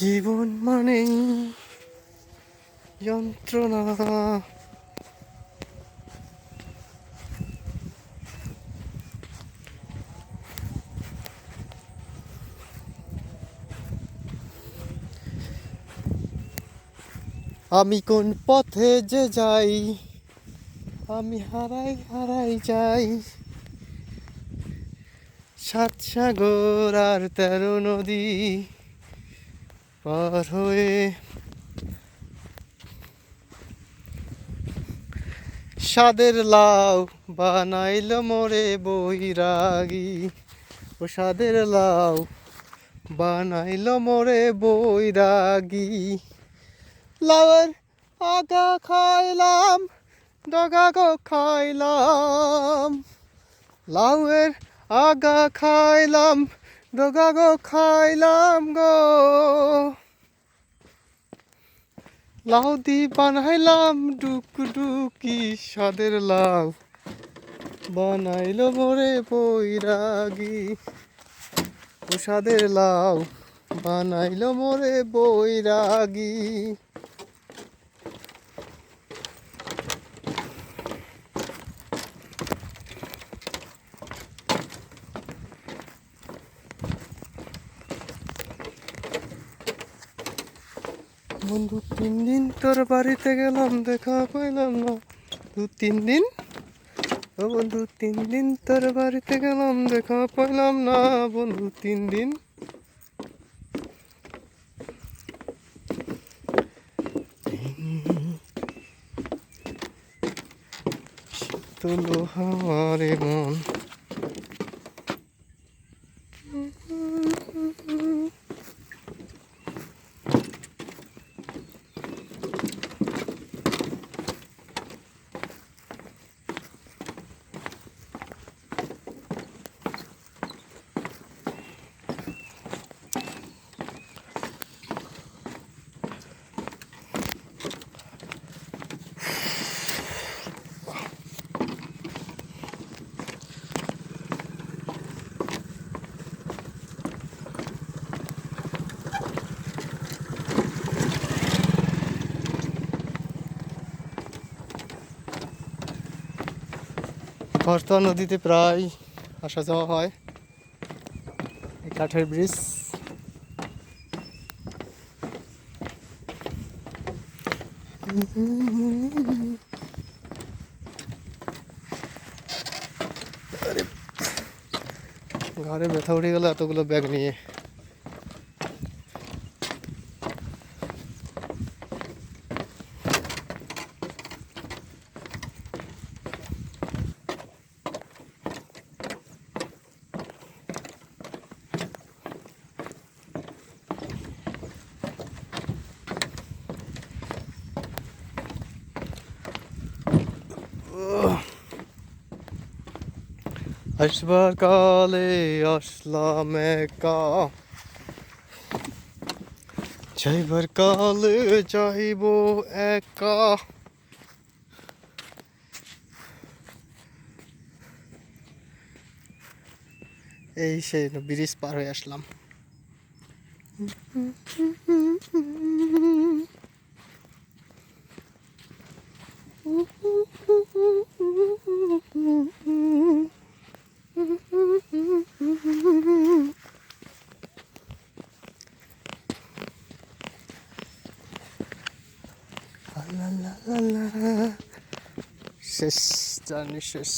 জীবন মানেই যন্ত্রণা। আমি কোন পথে যে যাই, আমি হারাই হারাই যাই। সাত সাগর আর তেরো নদী পার হয়ে সাদের লাউ বানাইল মোরে বৈরাগী। ও সাদের লাউ বানাইল মোরে বৈরাগী। লাউয়ের আগা খাইলাম, ডগা গো খাইলাম। লাউয়ের আগা খাইলাম ডগা গো খাইলাম গো। লাউ দি বানাইলাম ডুক ডুকি সাদের লাউ। বানাইল মোরে বৈরাগী সাদের লাউ। বানাইলো মোরে বৈরাগী। বন্ধু, তিন দিন তোর বাড়িতে গেলাম, দেখা পাইলাম না। দু তিন দিন? ও বন্ধু, তিন দিন তোর বাড়িতে গেলাম, দেখা পাইলাম না। বন্ধু, তিন দিন? তোলো হাওয়ারে মন। খরতা নদীতে প্রায় আসা যাওয়া হয়। এই কাঠের ব্রিজ। ঘরে ব্যথা উঠে গেল এতগুলো ব্যাগ নিয়ে। আসবার কালে আসলাম একা যাইবার কালে যাইব একা এই সেই ব্রিজ পার হয়ে আসলাম লা শেষ জার্নি শেষ